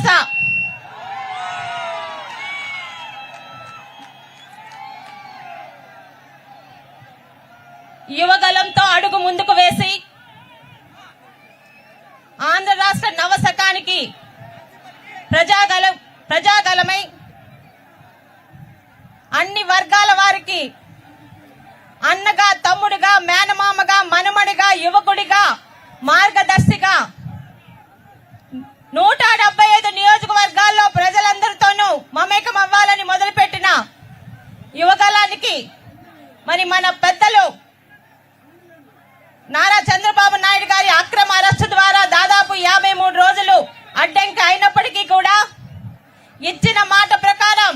పలాస యువగలంతో అడుగు ముందుకు వేసి ఆంధ్ర రాష్ట్ర నవశకానికి ప్రజాగలం ప్రజాగలమై అన్ని వర్గాల వారికి అన్నగా తమ్ముడిగా మేనమామగా మనుమడిగా యువకుడిగా మార్గదర్శిగా నూట డెబ్బై ఐదు నియోజకవర్గాల్లో ప్రజలందరితోనూ మమేకం అవ్వాలని మొదలుపెట్టిన యువగలానికి మరి మన పెద్దలు నారా చంద్రబాబు నాయుడు గారి అక్రమ అరెస్టు ద్వారా దాదాపు యాభై మూడు రోజులు అడ్డంకి అయినప్పటికీ కూడా ఇచ్చిన మాట ప్రకారం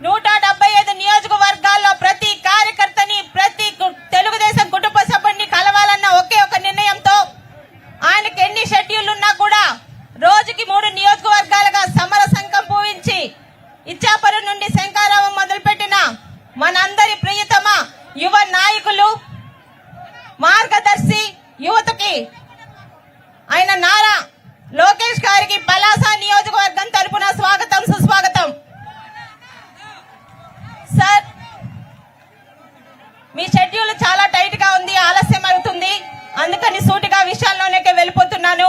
నూట డెబ్బై ఐదు నియోజకవర్గాల్లో ప్రతి కార్యకర్తని ప్రతి కు- తెలుగుదేశం కుటుంబ సభ్యుడిని కలవాలన్న ఒకే ఒక నిర్ణయంతో ఆయనకి ఎన్ని షెడ్యూల్ ఉన్నా కూడా రోజుకి మూడు నియోజకవర్గాలుగా సమర సంఘం పూవించి ఇచ్చాపురం నుండి శంకారావం మొదలుపెట్టిన మనందరి ప్రియతమ యువ నాయకులు మార్గదర్శి యువతకి ఆయన నారా లోకేష్ గారికి పలాస నియోజకవర్గం తరపున స్వాగతం సుస్వాగతం సార్ మీ షెడ్యూల్ చాలా టైట్గా ఉంది ఆలస్యం అవుతుంది. అందుకని సూటిగా విషయాల్లోనే వెళ్ళిపోతున్నాను.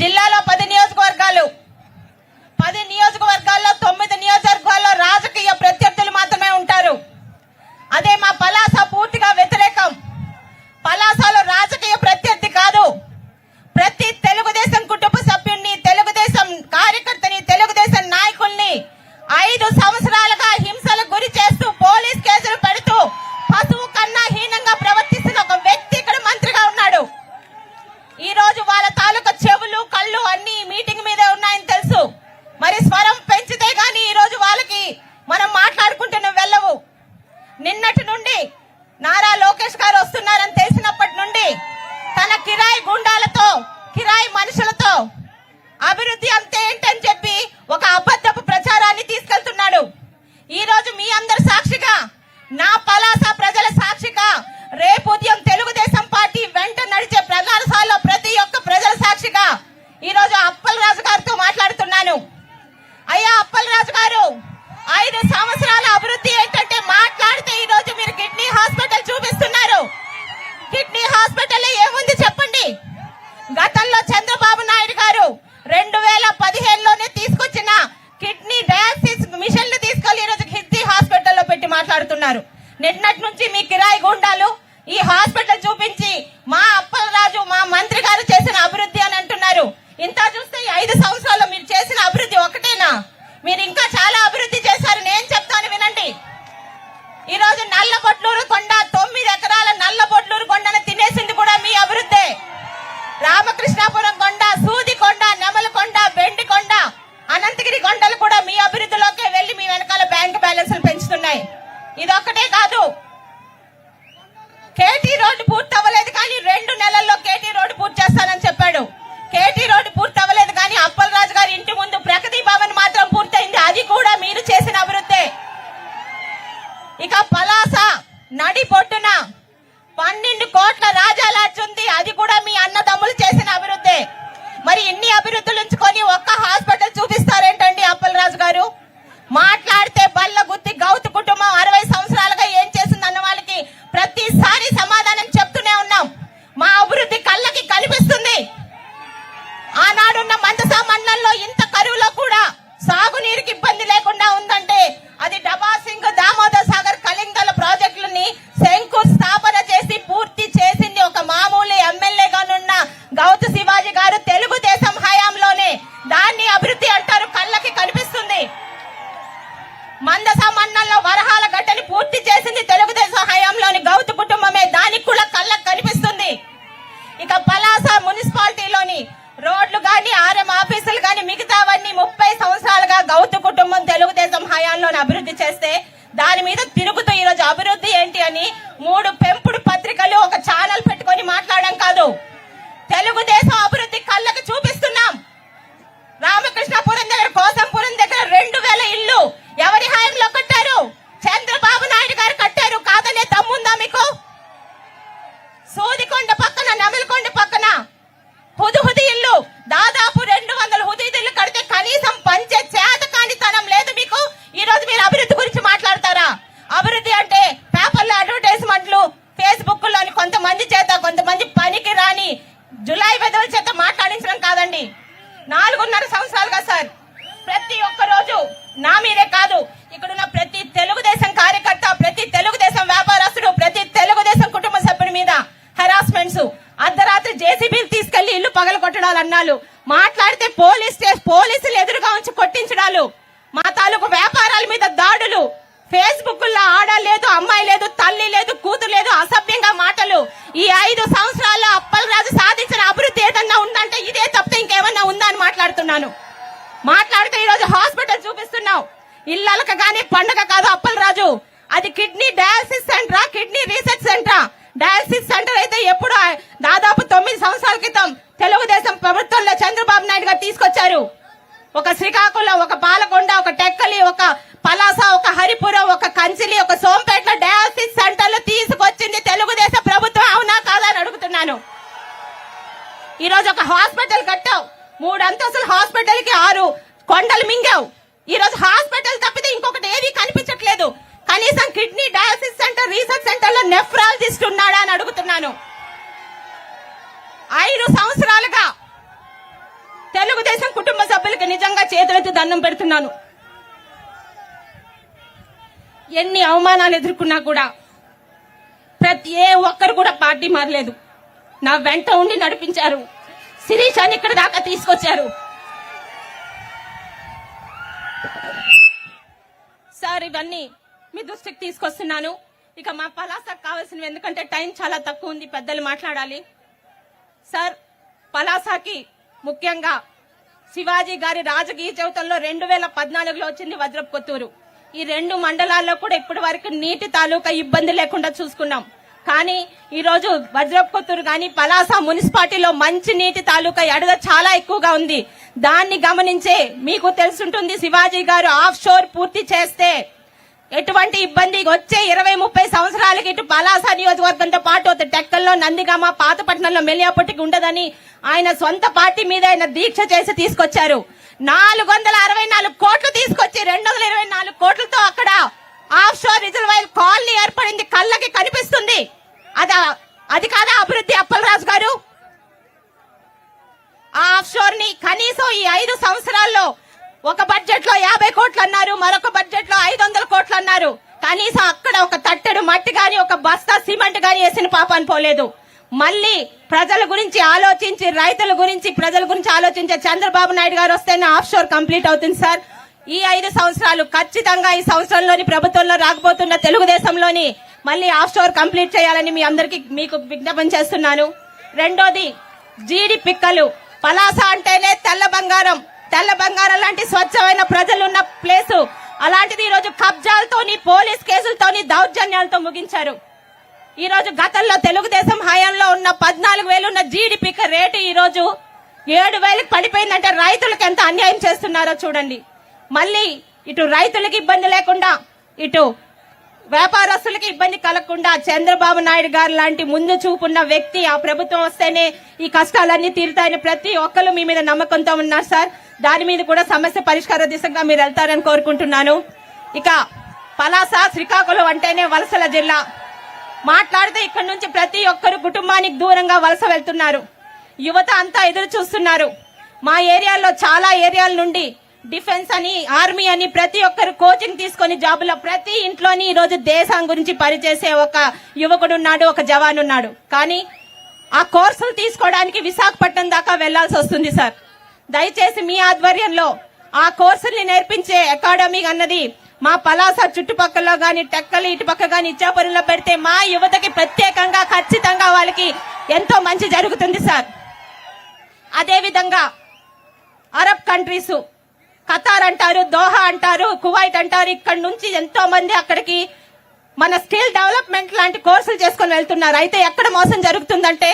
జిల్లాలో పది నియోజకవర్గాలు. పది నియోజకవర్గాల్లో తొమ్మిది నియోజకవర్గాల్లో రాజకీయ ప్రత్యర్థులు మాత్రమే ఉంటారు. అదే మా పలాస పూర్తిగా వ్యతిరేకం. పలాసలో రాజకీయ ప్రత్యర్థి కాదు. ప్రతి తెలుగుదేశం కుటుంబ సభ్యుడిని తెలుగుదేశం కార్యకర్తని తెలుగుదేశం నాయకుల్ని ఐదు సంవత్సరాలు చంద్రబాబు నాయుడు గారు రెండు వేల పదిహేనులోనే తీసుకొచ్చిన కిడ్నీ డయాలసిస్ మిషన్లు తీసుకెళ్ళి ఈరోజు కిడ్నీ హాస్పిటల్లో పెట్టి మాట్లాడుతున్నారు. నిన్నటి నుంచి మీ కిరాయి గుండాలు ఈ హాస్పిటల్ చూపించి మా అప్పలరాజు మా మంత్రి గారు చేసిన అభివృద్ధి అని అంటున్నారు. ఇంత చూస్తే ఐదు సంవత్సరాల్లో మీరు చేసిన అభివృద్ధి ఒకటేనా? మీరు ఇంకా చాలా అభివృద్ధి చేశారు. నేను చెప్తాను వినండి. ఈరోజు నల్ల బొట్లూరు కొండ తొమ్మిది ఎకరాల నల్ల బొట్లూరు కొండను తినేసింది నడి పొట్టున పన్నెండు కోట్ల రాజాలాచుంది ఉంది. అది కూడా మీ అన్నదమ్ములు చేసిన అభివృద్ధి. మరి ఇన్ని అభివృద్ధులు ఉంచుకొని ఒక్క హాస్పిటల్ చూపిస్తారేంటండి అప్పలరాజు గారు? మాట్లాడితే బల్ల గుత్తి గౌతు కుటుంబం అరవై సంవత్సరాలుగా ఏం చేసింది అన్న వాళ్ళకి ప్రతిసారి సమాధానం చెప్తూనే ఉన్నాం. మా అభివృద్ధి కళ్ళకి కనిపిస్తుంది. ఆనాడున్న మందసా మండలంలో ఇంత కరువులో కూడా సాగునీరుకి ఇబ్బంది లేకుండా ఉందంటే అది డబాసింగ్ దామోదర్ సాగర్ కలింగల ప్రాజెక్టులని శంకుస్థాపన చేసి పూర్తి చేసింది ఒక మామూలు ఎమ్మెల్యేగానున్న గౌతు శివాజీ గారు తెలుగుదేశం హయాంలోనే దాన్ని అభివృద్ధి అంటారు కళ్ళకి కనిపిస్తుంది మందస మండలంలో వరహాల గడ్డని పూర్తి చేసింది తెలుగుదేశం హయాంలోని గౌతు కుటుంబమే దానికి కూడా కళ్ళకు కనిపిస్తుంది ఇక పలాస మున్సిపాలిటీలోని రోడ్లు గాని ఆర్ఎం ఆఫీసులు గాని మిగతావన్నీ ముప్పై సంవత్సరాలుగా గౌతు కుటుంబం తెలుగుదేశం హయాంలోని అభివృద్ధి చేస్తే దాని మీద తిరుగుతూ ఈ రోజు అభివృద్ధి ఏంటి అని మూడు పెంపుడు పత్రికలు ఒక ఛానల్ పెట్టుకొని మాట్లాడడం కాదు. తెలుగుదేశం అభివృద్ధి కళ్ళకు చూపిస్తున్నాం. రామకృష్ణపురం దగ్గర కోసంపురం దగ్గర రెండు వేల ఇల్లు ఎవరి హాయంలో కట్టారు? చంద్రబాబు నాయుడు గారు కట్టారు కాదనే తమ్ముందా మీకు? సూదికొండ పక్కన నమిలికొండ పక్కన హుదుహుది ఇల్లు రాత్రి జేసీబీలు తీసుకెళ్ళి ఇల్లు పగల కొట్టడాలన్నాలు మాట్లాడితే పోలీస్ పోలీసులు ఎదురుగా ఉంచి కొట్టించడాలు. మా తాలూకు వ్యాపారాల మీద దాడులు. ఫేస్బుక్లో ఆడ లేదు అమ్మాయి లేదు తల్లి లేదు కూతురు లేదు అసభ్యంగా మాటలు. ఈ ఐదు సంవత్సరాల్లో అప్పలరాజు సాధించిన అభివృద్ధి ఏదన్నా ఉందంటే ఇదే తప్పితే ఇంకేమన్నా ఉందా అని మాట్లాడుతున్నాను. మాట్లాడితే ఈ రోజు హాస్పిటల్ చూపిస్తున్నావు. ఇళ్ళలకు కానీ పండుగ కాదు అప్పలరాజు. అది కిడ్నీ డయాలసిస్ సెంటరా కిడ్నీ రీసెర్చ్ సెంటరా? డయాలసిస్ సెంటర్ అయితే ఎప్పుడు దాదాపు తొమ్మిది సంవత్సరాల క్రితం తెలుగుదేశం ప్రభుత్వంలో చంద్రబాబు నాయుడు గారు తీసుకొచ్చారు ఒక శ్రీకాకుళం ఒక పాలకొండ ఒక టెక్కలి ఒక పలాస ఒక హరిపురం ఒక కంచిలి ఒక సోంపేట డయాలసిస్ సెంటర్లు తీసుకొచ్చింది తెలుగుదేశం ప్రభుత్వం అవునా కాదా అని అడుగుతున్నాను ఈ రోజు ఒక హాస్పిటల్ కట్టావు మూడు అంతస్తుల హాస్పిటల్కి ఆరు కొండలు మింగావు ఈ రోజు హాస్పిటల్ తప్పితే ఇంకొకటి ఏది కనిపించట్లేదు కనీసం కిడ్నీ డయాలసిస్ సెంటర్ రీసెర్చ్ సెంటర్లో నెఫ్రాలజిస్ట్ ఉన్నాడా అని అడుగుతున్నాను. ఐదు సంవత్సరాలుగా తెలుగుదేశం కుటుంబ సభ్యులకు నిజంగా చేతులెత్తి దండం పెడుతున్నాను. ఎన్ని అవమానాలు ఎదుర్కొన్నా కూడా ప్రతి ఏ ఒక్కరు కూడా పార్టీ మారలేదు. నా వెంట ఉండి నడిపించారు. శిరీషాన్ని ఇక్కడ దాకా తీసుకొచ్చారు. సార్ ఇవన్నీ మీ దృష్టికి తీసుకొస్తున్నాను. ఇక మా పలాసకు కావాల్సినవి ఎందుకంటే టైం చాలా తక్కువ ఉంది పెద్దలు మాట్లాడాలి. సార్ పలాసాకి ముఖ్యంగా శివాజీ గారి రాజకీయ జీవితంలో రెండు వేల పద్నాలుగులో వచ్చింది వజ్రపుత్తూరు ఈ రెండు మండలాల్లో కూడా ఇప్పటి వరకు నీటి తాలూకా ఇబ్బంది లేకుండా చూసుకున్నాం. కానీ ఈ రోజు కానీ పలాస మున్సిపాలిటీలో మంచి నీటి తాలూకా ఎడద చాలా ఎక్కువగా ఉంది. దాన్ని గమనించే మీకు తెలుసుంటుంది శివాజీ గారు ఆఫ్ షోర్ పూర్తి చేస్తే ఎటువంటి ఇబ్బంది వచ్చే ఇరవై ముప్పై సంవత్సరాలకి ఇటు పలాస నియోజకవర్గంతో పాటు టెక్కల్లో నందిగామ పాతపట్నంలో మెలియాపట్టికి ఉండదని ఆయన సొంత పార్టీ మీద ఆయన దీక్ష చేసి తీసుకొచ్చారు. నాలుగు వందల అరవై నాలుగు కోట్లు తీసుకొచ్చి రెండు వందల ఇరవై నాలుగు కోట్లతో అక్కడ ఆఫ్ షోర్ రిజర్వాయర్ కాలనీ ఏర్పడింది. కళ్ళకి కనిపిస్తుంది. అది అది కాదా అభివృద్ధి అప్పలరాజు గారు? ఆ ఆఫ్ షోర్ని కనీసం ఈ ఐదు సంవత్సరాల్లో ఒక బడ్జెట్లో యాభై కోట్లు అన్నారు మరొక బడ్జెట్లో ఐదు వందల కోట్లు అన్నారు. కనీసం అక్కడ ఒక తట్టెడు మట్టి గాని ఒక బస్తా సిమెంట్ గాని వేసిన పాపాన్ని పోలేదు. మళ్ళీ ప్రజల గురించి ఆలోచించి రైతుల గురించి ప్రజల గురించి ఆలోచించే చంద్రబాబు నాయుడు గారు వస్తేనే ఆఫ్ షోర్ కంప్లీట్ అవుతుంది సార్. ఈ ఐదు సంవత్సరాలు ఖచ్చితంగా ఈ సంవత్సరంలోని ప్రభుత్వంలో రాకపోతున్న తెలుగుదేశంలోని మళ్ళీ ఆఫ్ షోర్ కంప్లీట్ చేయాలని మీ అందరికి మీకు విజ్ఞాపన చేస్తున్నాను. రెండోది జీడి పిక్కలు. పలాస అంటేనే తెల్ల బంగారం. తెల్ల బంగారం లాంటి స్వచ్ఛమైన ప్రజలు ఉన్న ప్లేసు. అలాంటిది ఈ రోజు కబ్జాలతోని పోలీస్ కేసులతోని దౌర్జన్యాలతో ముగించారు. ఈ రోజు గతంలో తెలుగుదేశం హయాంలో ఉన్న పద్నాలుగు వేలు ఉన్న రేటు ఈ రోజు ఏడు వేలకు పడిపోయిందంటే. రైతులకు ఎంత అన్యాయం చేస్తున్నారో చూడండి. మళ్ళీ ఇటు రైతులకు ఇబ్బంది లేకుండా ఇటు వ్యాపారస్తులకు ఇబ్బంది కలగకుండా చంద్రబాబు నాయుడు గారు లాంటి ముందు చూపున్న వ్యక్తి ఆ ప్రభుత్వం వస్తేనే ఈ కష్టాలన్నీ తీరుతాయని ప్రతి ఒక్కరు మీ మీద నమ్మకంతో ఉన్నారు సార్. దాని మీద కూడా సమస్య పరిష్కార దిశగా మీరు వెళ్తారని కోరుకుంటున్నాను. ఇక పలాస శ్రీకాకుళం అంటేనే వలసల జిల్లా. మాట్లాడితే ఇక్కడ నుంచి ప్రతి ఒక్కరు కుటుంబానికి దూరంగా వలస వెళ్తున్నారు. యువత అంతా ఎదురు చూస్తున్నారు. మా ఏరియాలో చాలా ఏరియాల నుండి డిఫెన్స్ అని ఆర్మీ అని ప్రతి ఒక్కరు కోచింగ్ తీసుకొని జాబులో ప్రతి ఇంట్లోని ఈరోజు దేశం గురించి పనిచేసే ఒక యువకుడు ఉన్నాడు ఒక జవాన్ ఉన్నాడు. కానీ ఆ కోర్సులు తీసుకోవడానికి విశాఖపట్నం దాకా వెళ్ళాల్సి వస్తుంది సార్. దయచేసి మీ ఆధ్వర్యంలో ఆ కోర్సుల్ని నేర్పించే అకాడమీ అన్నది మా పలాస చుట్టుపక్కల గాని టెక్కలు ఇటుపక్క గాని ఇచ్చాపురంలో పెడితే మా యువతకి ప్రత్యేకంగా ఖచ్చితంగా వాళ్ళకి ఎంతో మంచి జరుగుతుంది సార్. అదేవిధంగా అరబ్ కంట్రీసు ఖతార్ అంటారు దోహా అంటారు కువైట్ అంటారు. ఇక్కడ నుంచి ఎంతో మంది అక్కడికి మన స్కిల్ డెవలప్మెంట్ లాంటి కోర్సులు చేసుకొని వెళ్తున్నారు. అయితే ఎక్కడ మోసం జరుగుతుందంటే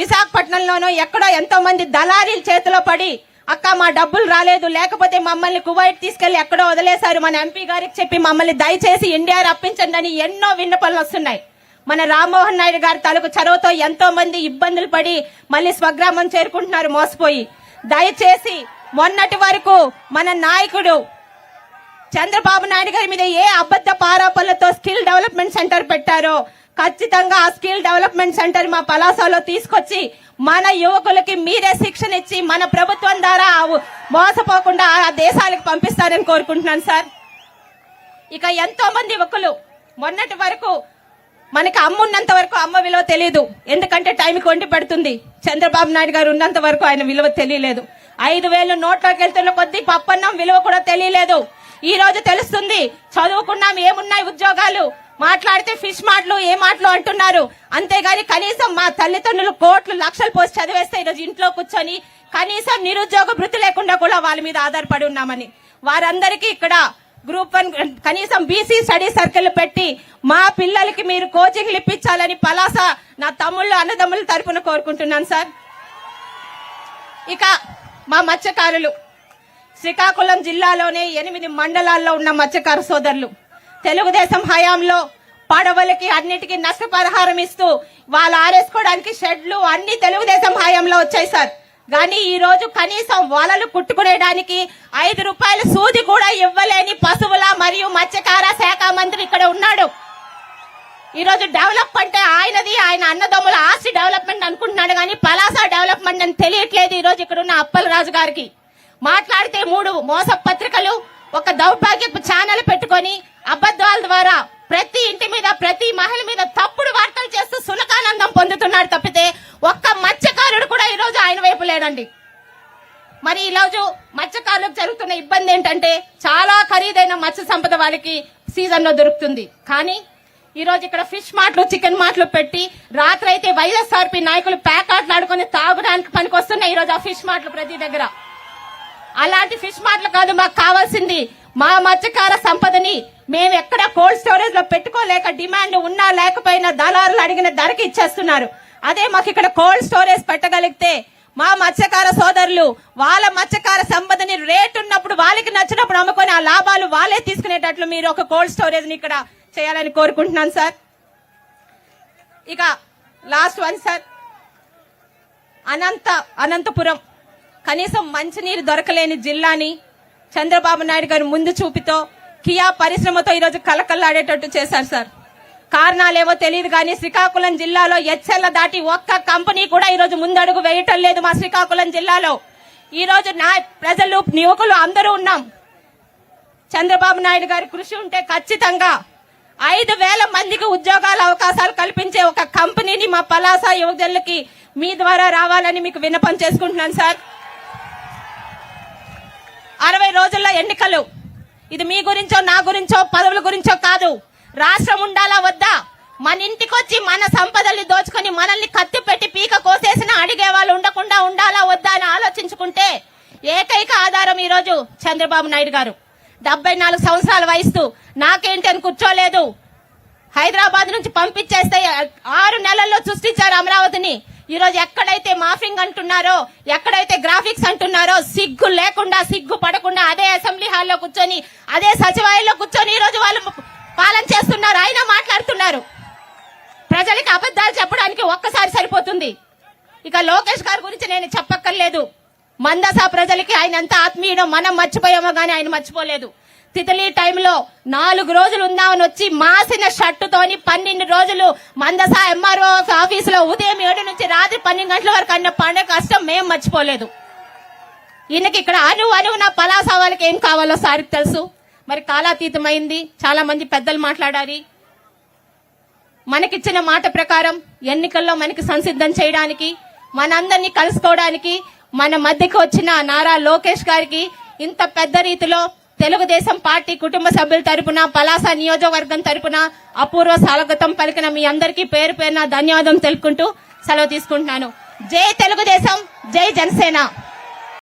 విశాఖపట్నంలోనూ ఎక్కడో ఎంతో మంది దళారీల చేతిలో పడి అక్క మా డబ్బులు రాలేదు. లేకపోతే మమ్మల్ని కువైట్ తీసుకెళ్ళి ఎక్కడో వదిలేశారు. మన ఎంపీ గారికి చెప్పి మమ్మల్ని దయచేసి ఇండియా రప్పించండి అని ఎన్నో విన్నపలు వస్తున్నాయి. మన రామ్మోహన్ నాయుడు గారి తలకు చొరవతో ఎంతో మంది ఇబ్బందులు పడి మళ్ళీ స్వగ్రామం చేరుకుంటున్నారు మోసపోయి. దయచేసి మొన్నటి వరకు మన నాయకుడు చంద్రబాబు నాయుడు గారి మీద ఏ అబద్ధ పారాపలతో స్కిల్ డెవలప్మెంట్ సెంటర్ పెట్టారో ఖచ్చితంగా ఆ స్కిల్ డెవలప్మెంట్ సెంటర్ మా పలాసలో తీసుకొచ్చి మన యువకులకి మీరే శిక్షణ ఇచ్చి మన ప్రభుత్వం ద్వారా మోసపోకుండా ఆ దేశాలకు పంపిస్తారని కోరుకుంటున్నాను సార్. ఇక ఎంతో మంది యువకులు మొన్నటి వరకు మనకి అమ్మ ఉన్నంత వరకు అమ్మ విలువ తెలియదు ఎందుకంటే టైంకి వండి పెడుతుంది. చంద్రబాబు నాయుడు గారు ఉన్నంత వరకు ఆయన విలువ తెలియలేదు. ఐదు వేలు నోట్లోకి వెళ్తున్న కొద్దీ పప్పన్నం విలువ కూడా తెలియలేదు. ఈ రోజు తెలుస్తుంది చదువుకున్నాం ఏమున్నాయి ఉద్యోగాలు. మాట్లాడితే ఫిష్ మాటలు ఏ మాటలు అంటున్నారు. అంతేగాని కనీసం మా తల్లిదండ్రులు కోట్లు లక్షలు పోసి చదివేస్తే ఈరోజు ఇంట్లో కూర్చొని కనీసం నిరుద్యోగ వృత్తి లేకుండా కూడా వాళ్ళ మీద ఆధారపడి ఉన్నామని. వారందరికీ ఇక్కడ గ్రూప్ వన్ కనీసం బీసీ స్టడీ సర్కిల్ పెట్టి మా పిల్లలకి మీరు కోచింగ్లు ఇప్పించాలని పలాస నా తమ్ముళ్ళు అన్నదమ్ముల తరఫున కోరుకుంటున్నాను సార్. ఇక మా మత్స్యకారులు. శ్రీకాకుళం జిల్లాలోనే ఎనిమిది మండలాల్లో ఉన్న మత్స్యకార సోదరులు. తెలుగుదేశం హయాంలో పడవలకి అన్నిటికీ నష్టపరిహారం ఇస్తూ వాళ్ళు ఆరేసుకోవడానికి షెడ్లు అన్ని తెలుగుదేశం హయాంలో వచ్చాయి సార్. కానీ ఈ రోజు కనీసం వలలు కుట్టుకునేడానికి ఐదు రూపాయల సూది కూడా ఇవ్వలేని పశువుల మరియు మత్స్యకార శాఖ మంత్రి ఇక్కడ ఉన్నాడు. ఈరోజు డెవలప్ అంటే ఆయనది ఆయన అన్నదమ్ముల ఆస్తి డెవలప్మెంట్ అనుకుంటున్నాడు కానీ పలాస డెవలప్మెంట్ అని తెలియట్లేదు ఈ రోజు ఇక్కడ ఉన్న అప్పలరాజు గారికి. మాట్లాడితే మూడు మోస పత్రికలు ఒక దౌర్భాగ్యపు ఛానల్ పెట్టుకొని అబద్ధాల ద్వారా ప్రతి ఇంటి మీద ప్రతి మహిళ మీద తప్పుడు వార్తలు చేస్తూ సునకానందం పొందుతున్నాడు తప్పితే ఒక్క మత్స్యకారుడు కూడా ఈరోజు ఆయన వైపు లేడండి. మరి ఈ రోజు మత్స్యకారులకు జరుగుతున్న ఇబ్బంది ఏంటంటే చాలా ఖరీదైన మత్స్య సంపద వాళ్ళకి సీజన్లో దొరుకుతుంది. కానీ ఈ రోజు ఇక్కడ ఫిష్ మాటలు చికెన్ మాటలు పెట్టి రాత్రి అయితే వైఎస్ఆర్పి నాయకులు ప్యాకాట్లు ఆడుకొని తాగడానికి పనికొస్తున్నాయి ఈ రోజు ఆ ఫిష్ మాటలు ప్రతి దగ్గర. అలాంటి ఫిష్ మాటలు కాదు మాకు కావాల్సింది మా మత్స్యకార సంపదని మేము ఎక్కడ కోల్డ్ స్టోరేజ్లో పెట్టుకోలేక డిమాండ్ ఉన్నా లేకపోయినా దళారులు అడిగిన ధరకి ఇచ్చేస్తున్నారు. అదే మాకు ఇక్కడ కోల్డ్ స్టోరేజ్ పెట్టగలిగితే మా మత్స్యకార సోదరులు వాళ్ళ మత్స్యకార సంపదని రేటు ఉన్నప్పుడు వాళ్ళకి నచ్చినప్పుడు అమ్ముకొని ఆ లాభాలు వాళ్ళే తీసుకునేటట్లు మీరు ఒక కోల్డ్ స్టోరేజ్ని ఇక్కడ చేయాలని కోరుకుంటున్నాను సార్. ఇక last one sir. Anantha Anantapuram. కనీసం మంచినీరు దొరకలేని జిల్లాని చంద్రబాబు నాయుడు గారు ముందు చూపితో కియా పరిశ్రమతో ఈరోజు కలకల్లాడేటట్టు చేశారు సార్. కారణాలేవో తెలియదు కానీ శ్రీకాకుళం జిల్లాలో ఎచ్చెల్ల దాటి ఒక్క కంపెనీ కూడా ఈరోజు ముందడుగు వేయటం లేదు మా శ్రీకాకుళం జిల్లాలో. ఈరోజు నా ప్రజలు యువకులు అందరూ ఉన్నాం. చంద్రబాబు నాయుడు గారి కృషి ఉంటే ఖచ్చితంగా ఐదు వేల మందికి ఉద్యోగాల అవకాశాలు కల్పించే ఒక కంపెనీని మా పలాస యువజనులకి మీ ద్వారా రావాలని మీకు విన్నపం చేసుకుంటున్నాను సార్. అరవై రోజుల్లో ఎన్నికలు. ఇది మీ గురించో నా గురించో పదవుల గురించో కాదు. రాష్ట్రం ఉండాలా వద్దా? మన ఇంటికొచ్చి మన సంపదల్ని దోచుకొని మనల్ని కత్తి పెట్టి పీక కోసేసిన అడిగే వాళ్ళు ఉండకుండా ఉండాలా వద్దా అని ఆలోచించుకుంటే ఏకైక ఆధారం ఈరోజు చంద్రబాబు నాయుడు గారు. డెబ్బై నాలుగు సంవత్సరాల వయసు నాకేంటి అని కూర్చోలేదు. హైదరాబాద్ నుంచి పంపించేస్తే ఆరు నెలల్లో సృష్టించారు అమరావతిని. ఈరోజు ఎక్కడైతే మాఫింగ్ అంటున్నారో ఎక్కడైతే గ్రాఫిక్స్ అంటున్నారో సిగ్గు లేకుండా సిగ్గు పడకుండా అదే అసెంబ్లీ హాల్లో కూర్చొని అదే సచివాలయంలో కూర్చొని ఈ రోజు వాళ్ళు పాలన చేస్తున్నారు. ఆయన మాట్లాడుతున్నారు. ప్రజలకి అబద్ధాలు చెప్పడానికి ఒక్కసారి సరిపోతుంది. ఇక లోకేష్ గారి గురించి నేను చెప్పక్కర్లేదు. మందసా ప్రజలకి ఆయన ఎంత ఆత్మీయుడో మనం మర్చిపోయామో గానీ ఆయన మర్చిపోలేదు. తితలి టైంలో నాలుగు రోజులు ఉందామని వచ్చి మాసిన షర్టుతోని పన్నెండు రోజులు మందసా ఎంఆర్ఓ ఆఫీసులో ఉదయం ఏడు నుంచి రాత్రి పన్నెండు గంటల వరకు అన్న పండుగ కష్టం మేం మర్చిపోలేదు. ఈయనకి ఇక్కడ అను అను నా పలాస వాళ్ళకి ఏం కావాలో సారికి తెలుసు. మరి కాలాతీతమైంది. చాలా మంది పెద్దలు మాట్లాడాలి మనకిచ్చిన మాట ప్రకారం ఎన్నికల్లో మనకి సంసిద్ధం చేయడానికి మనందరినీ కలుసుకోవడానికి మన మధ్యకు వచ్చిన నారా లోకేష్ గారికి ఇంత పెద్ద రీతిలో తెలుగుదేశం పార్టీ కుటుంబ సభ్యుల తరపున పలాస నియోజకవర్గం తరపున అపూర్వ స్వాగతం పలికిన మీ అందరికీ పేరు పేరున ధన్యవాదం తెలుపుకుంటూ సెలవు తీసుకుంటున్నాను. జై తెలుగుదేశం జై జనసేన.